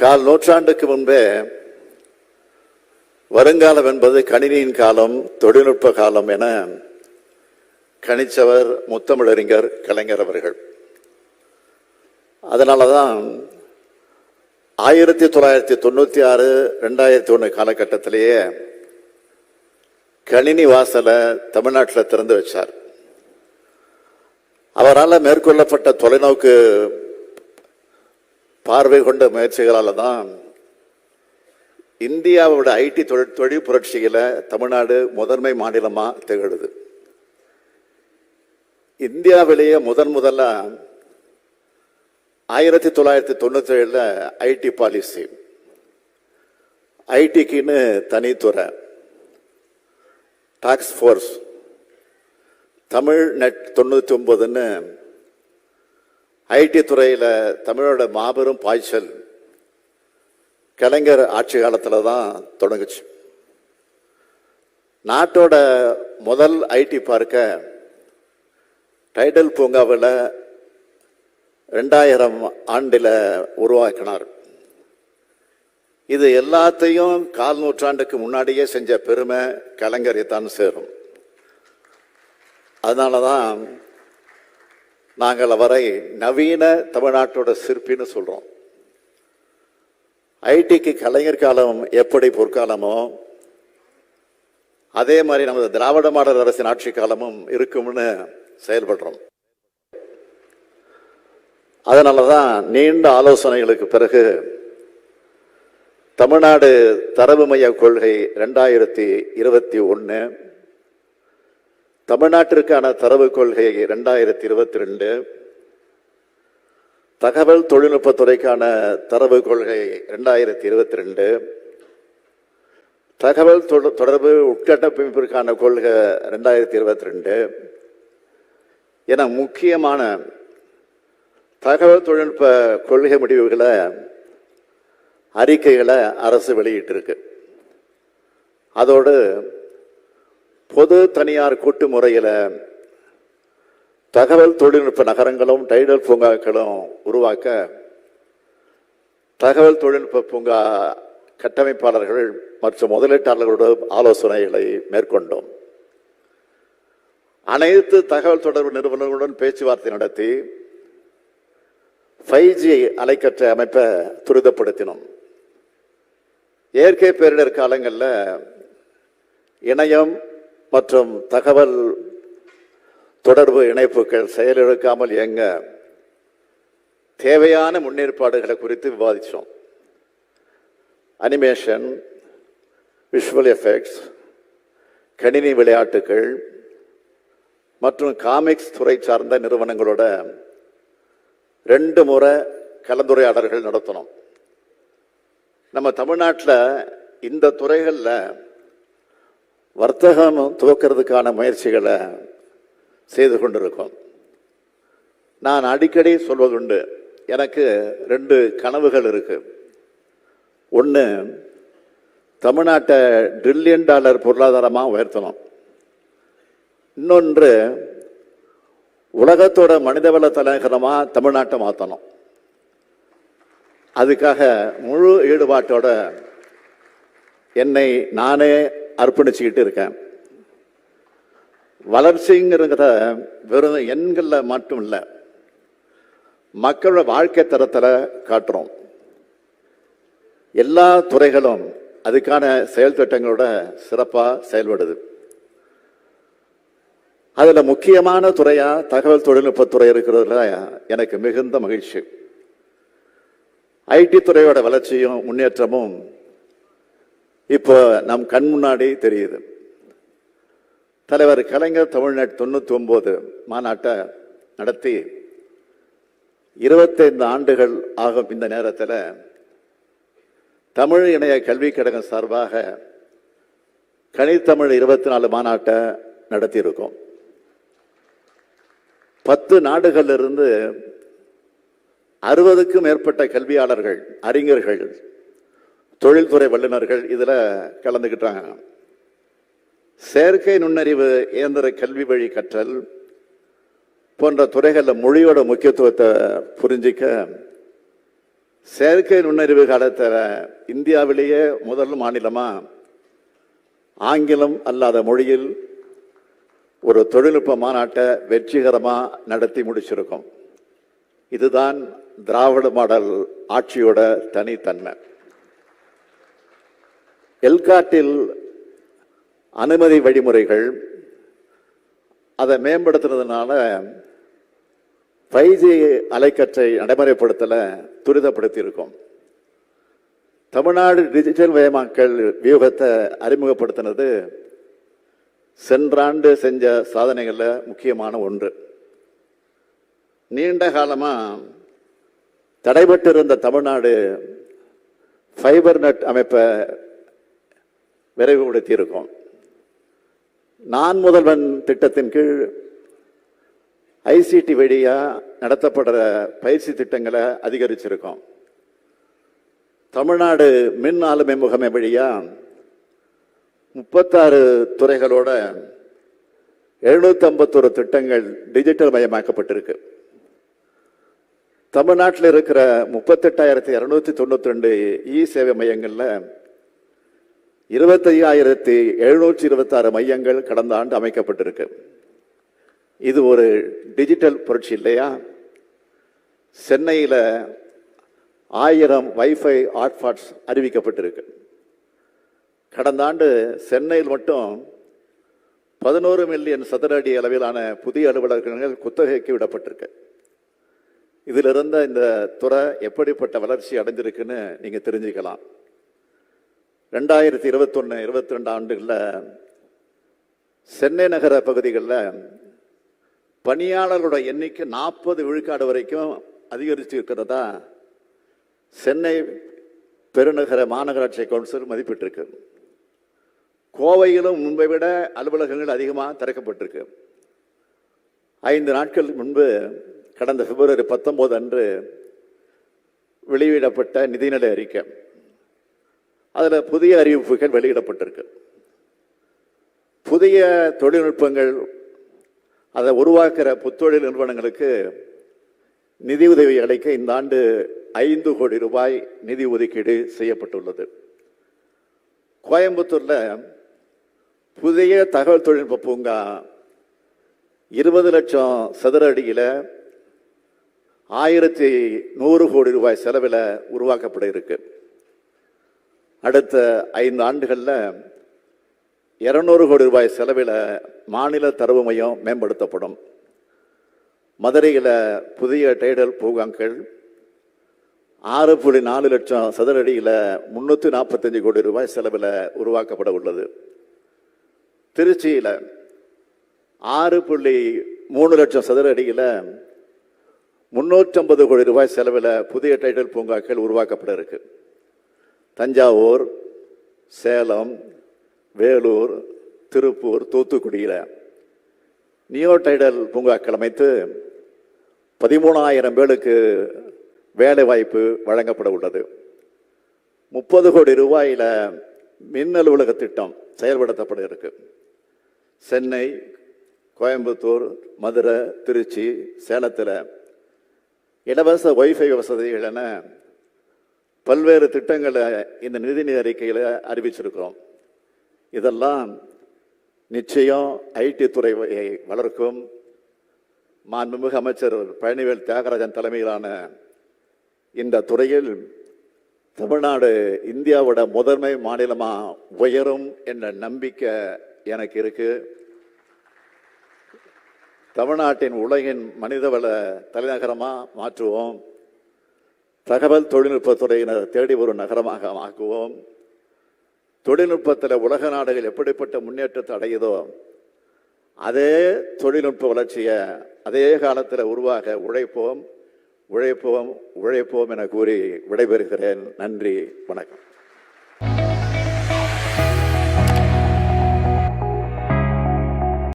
கால் நூற்றாண்டுக்கு முன்பே வருங்காலம் என்பது கணினியின் காலம் தொழில்நுட்ப காலம் என கணிச்சவர் முத்தமிழறிஞர் கலைஞர் அவர்கள். அதனால தான் ஆயிரத்தி தொள்ளாயிரத்தி தொண்ணூற்றி ஆறு ரெண்டாயிரத்தி ஒன்று காலகட்டத்திலேயே கணினி வாசலை தமிழ்நாட்டில் திறந்து வச்சார். அவரால் மேற்கொள்ளப்பட்ட தொலைநோக்கு பார்வை கொண்ட முயற்சிகளால் தான் இந்தியாவோட ஐடி தொழில் தொழில் புரட்சியில் தமிழ்நாடு முதன்மை மாநிலமாக திகழுது. இந்தியாவிலேயே முதன் முதல்ல ஆயிரத்தி தொள்ளாயிரத்தி தொண்ணூற்றி ஏழில் ஐடி பாலிசி ஐடிக்குன்னு தனித்துறை டாக்ஸ் ஃபோர்ஸ் தமிழ் நெட் தொண்ணூற்றி ஒன்பதுன்னு ஐடி துறையில் தமிழோட மாபெரும் பாய்ச்சல் கலைஞர் ஆட்சி காலத்தில் தான் தொடங்குச்சு. நாட்டோட முதல் ஐடி பார்க்க டைடல் பூங்காவில் ரெண்டாயிரம் ஆண்டில் உருவாக்கினார். இது எல்லாத்தையும் கால் நூற்றாண்டுக்கு முன்னாடியே செஞ்ச பெருமை கலைஞரை தான் சேரும். அதனால தான் நாங்கள் அவரை நவீன தமிழ்நாட்டோட சிற்பின்னு சொல்கிறோம் ஐடிக்கு கலைஞர் காலம் எப்படி பொற்காலமோ அதே மாதிரி நமது திராவிட மாடல் அரசின் ஆட்சி காலமும் இருக்கும்னு செயல்படுறோம். அதனால தான் நீண்ட ஆலோசனைகளுக்கு பிறகு தமிழ்நாடு தரவு மைய கொள்கை ரெண்டாயிரத்தி இருபத்தி ஒன்று தமிழ்நாட்டிற்கான தரவு கொள்கை ரெண்டாயிரத்தி இருபத்தி ரெண்டு தகவல் தொழில்நுட்பத்துறைக்கான தரவு கொள்கை ரெண்டாயிரத்தி இருபத்தி ரெண்டு தகவல் தொடர்பு உட்கட்டமைப்பிற்கான கொள்கை ரெண்டாயிரத்தி இருபத்தி ரெண்டு என முக்கியமான தகவல் தொழில்நுட்ப கொள்கை முடிவுகளை அறிக்கைகளை அரசு வெளியிட்டிருக்கு. அதோடு பொது தனியார் கூட்டு முறையில் தகவல் தொழில்நுட்ப நகரங்களும் டைடல் பூங்காக்களும் உருவாக்க தகவல் தொழில்நுட்ப பூங்கா கட்டமைப்பாளர்கள் மற்றும் முதலீட்டாளர்களோட ஆலோசனைகளை மேற்கொண்டோம். அனைத்து தகவல் தொடர்பு நிறுவனங்களுடன் பேச்சுவார்த்தை நடத்தி ஃபைவ் ஜி அலைக்கற்ற அமைப்பை துரிதப்படுத்தினோம். இயற்கை பேரிடர் காலங்களில் இணையம் மற்றும் தகவல் தொடர்பு இணைப்புகள் செயலிழக்காமல் இயங்க தேவையான முன்னேற்பாடுகளை குறித்து விவாதித்தோம் அனிமேஷன் விஷுவல் எஃபெக்ட்ஸ் கணினி விளையாட்டுகள் மற்றும் காமிக்ஸ் துறை சார்ந்த நிறுவனங்களோட ரெண்டு முறை கலந்துரையாடல்கள் நடத்தணும். நம்ம தமிழ்நாட்டில் இந்த துறைகளில் வர்த்தகம் துவக்கிறதுக்கான முயற்சிகளை செய்து கொண்டிருக்கோம். நான் அடிக்கடி சொல்வதுண்டு எனக்கு ரெண்டு கனவுகள் இருக்கு. ஒன்று தமிழ்நாட்டை ட்ரில்லியன் டாலர் பொருளாதாரமாக உயர்த்தணும். இன்னொன்று உலகத்தோட மனிதவள தலைநகரமாக தமிழ்நாட்டை மாற்றணும் அதுக்காக முழு ஈடுபாட்டோட என்னை நானே அர்ப்பணிச்சுக்கிட்டு இருக்கேன். வளர்ச்சிங்கிறத வெறும் எண்களில் மட்டும் இல்லை மக்களோட வாழ்க்கை தரத்தில் காட்டுறோம். எல்லா துறைகளும் அதுக்கான செயல் திட்டங்களோட சிறப்பாக செயல்படுது. அதில் முக்கியமான துறையாக தகவல் தொழில்நுட்பத்துறை இருக்கிறதுல எனக்கு மிகுந்த மகிழ்ச்சி. ஐடி துறையோட வளர்ச்சியும் முன்னேற்றமும் இப்போ நம் கண் முன்னாடி தெரியுது. தலைவர் கலைஞர் தமிழ்நாடு தொண்ணூற்றி ஒன்பது மாநாட்டை நடத்தி இருபத்தைந்து ஆண்டுகள் ஆகும் இந்த நேரத்தில் தமிழ் இணைய கல்விக் கழகம் சார்பாக கனித்தமிழ் இருபத்தி நாலு மாநாட்டை நடத்தியிருக்கோம். பத்து நாடுகளிலிருந்து அறுபதுக்கும் மேற்பட்ட கல்வியாளர்கள் அறிஞர்கள் தொழில்துறை வல்லுநர்கள் இதில் கலந்துக்கிட்டாங்க செயற்கை நுண்ணறிவு இயந்திர கல்வி வழி கற்றல் போன்ற துறைகளில் மொழியோட முக்கியத்துவத்தை புரிஞ்சிக்க செயற்கை நுண்ணறிவு காலத்தில் இந்தியாவிலேயே முதல் மாநிலமாக ஆங்கிலம் அல்லாத மொழியில் ஒரு தொழில்நுட்ப மாநாட்டை வெற்றிகரமாக நடத்தி முடிச்சிருக்கோம். இதுதான் திராவிட மாடல் ஆட்சியோட தனித்தன்மை. எல்காட்டில் அனுமதி வழிமுறைகள் அதை மேம்படுத்துறதுனால ஃபைவ் ஜி அலைக்கற்றை நடைமுறைப்படுத்தலை துரிதப்படுத்தியிருக்கோம். தமிழ்நாடு டிஜிட்டல் மயமாக்கல் வியூகத்தை அறிமுகப்படுத்தினது சென்றாண்டு செஞ்ச சாதனைகளில் முக்கியமான ஒன்று. நீண்ட காலமாக தடைபட்டிருந்த தமிழ்நாடு ஃபைபர் நெட் அமைப்பை விரைவுபடுத்தி இருக்கோம் நான் முதல்வன் திட்டத்தின் கீழ் ஐசிடி வழியாக நடத்தப்படுற பயிற்சி திட்டங்களை அதிகரிச்சிருக்கோம். தமிழ்நாடு மின் ஆளுமை முகமை வழியாக முப்பத்தாறு துறைகளோட எழுநூற்றம்பத்தொரு திட்டங்கள் டிஜிட்டல் மயமாக்கப்பட்டிருக்கு. தமிழ்நாட்டில் இருக்கிற முப்பத்தெட்டாயிரத்தி இரநூத்தி தொண்ணூத்தி ரெண்டு இ சேவை மையங்களில் இருபத்தையாயிரத்தி எழுநூற்றி இருபத்தாறு மையங்கள் கடந்த ஆண்டு அமைக்கப்பட்டிருக்கு. இது ஒரு டிஜிட்டல் புரட்சி இல்லையா? சென்னையில் ஆயிரம் வைஃபை ஹாட்ஸ்பாட்ஸ் அறிவிக்கப்பட்டிருக்கு. கடந்த ஆண்டு சென்னையில் மட்டும் பதினோரு மில்லியன் சதுர அடி அளவிலான புதிய அலுவலகங்கள் குத்தகைக்கு விடப்பட்டிருக்கு. இதிலிருந்த இந்த துறை எப்படிப்பட்ட வளர்ச்சி அடைஞ்சிருக்குன்னு நீங்கள் தெரிஞ்சுக்கலாம். ரெண்டாயிரத்தி இருபத்தொன்று இருபத்தி ரெண்டு ஆண்டுகளில் சென்னை நகர பகுதிகளில் பணியாளர்களோட எண்ணிக்கை நாற்பது விழுக்காடு வரைக்கும் அதிகரித்து இருக்கிறதா சென்னை பெருநகர மாநகராட்சி கவுன்சில் மதிப்பிட்டிருக்கு. கோவையிலும் முன்பை விட அலுவலகங்கள் அதிகமாக திறக்கப்பட்டிருக்கு. ஐந்து நாட்கள் முன்பு கடந்த பிப்ரவரி பத்தொம்போது அன்று வெளியிடப்பட்ட நிதிநிலை அறிக்கை. அதில் புதிய அறிவிப்புகள் வெளியிடப்பட்டிருக்கு. புதிய தொழில்நுட்பங்கள் அதை உருவாக்குற புத்தொழில் நிறுவனங்களுக்கு நிதியுதவி அளிக்க இந்த ஆண்டு ஐந்து கோடி ரூபாய் நிதி ஒதுக்கீடு செய்யப்பட்டுள்ளது. கோயம்புத்தூரில் புதிய தகவல் தொழில்நுட்ப பூங்கா இருபது லட்சம் சதுர அடியில் ஆயிரத்தி நூறு கோடி ரூபாய் செலவில் உருவாக்கப்பட இருக்குது அடுத்த ஐந்து ஆண்டுகளில் இரநூறு கோடி ரூபாய் செலவில் மாநில தரவு மையம் மேம்படுத்தப்படும். மதுரையில் புதிய டைடல் பூங்காக்கள் ஆறு புள்ளி நாலு லட்சம் சதுர அடியில் முந்நூற்றி நாற்பத்தஞ்சு கோடி ரூபாய் செலவில் உருவாக்கப்பட உள்ளது. திருச்சியில் ஆறு புள்ளி மூணு லட்சம் சதுர அடியில் முன்னூற்றம்பது கோடி ரூபாய் செலவில் புதிய டைடல் பூங்காக்கள் உருவாக்கப்பட இருக்குது தஞ்சாவூர் சேலம் வேலூர் திருப்பூர் தூத்துக்குடியில் நியோ டைடல் பூங்காக்கள் அமைத்து பதிமூணாயிரம் பேருக்கு வேலை வாய்ப்பு வழங்கப்பட உள்ளது. முப்பது கோடி ரூபாயில் மின் அலுவலக திட்டம் செயல்படுத்தப்பட இருக்கு. சென்னை கோயம்புத்தூர் மதுரை திருச்சி சேலத்தில் இலவச ஒய்ஃபை வசதிகள் என பல்வேறு திட்டங்களை இந்த நிதி அறிக்கையில் அறிவிச்சிருக்கிறோம். இதெல்லாம் நிச்சயம் ஐடி துறையை வளர்க்கும் மாண்புமிகு அமைச்சர் பழனிவேல் தியாகராஜன் தலைமையிலான இந்த துறையில் தமிழ்நாடு இந்தியாவோட முதன்மை மாநிலமாக உயரும் என்ற நம்பிக்கை எனக்கு இருக்கு. தமிழ்நாட்டின் உலகின் மனிதவள தலைநகரமாக மாற்றுவோம். தகவல் தொழில்நுட்பத்துறையினர் தேடி ஒரு நகரமாக ஆக்குவோம். தொழில்நுட்பத்தில் உலக நாடுகள் எப்படிப்பட்ட முன்னேற்றத்தை அடையுதோ அதே தொழில்நுட்ப வளர்ச்சியை அதே காலத்தில் உருவாக உழைப்போம் உழைப்போம் உழைப்போம் என கூறி விடைபெறுகிறேன். நன்றி வணக்கம்.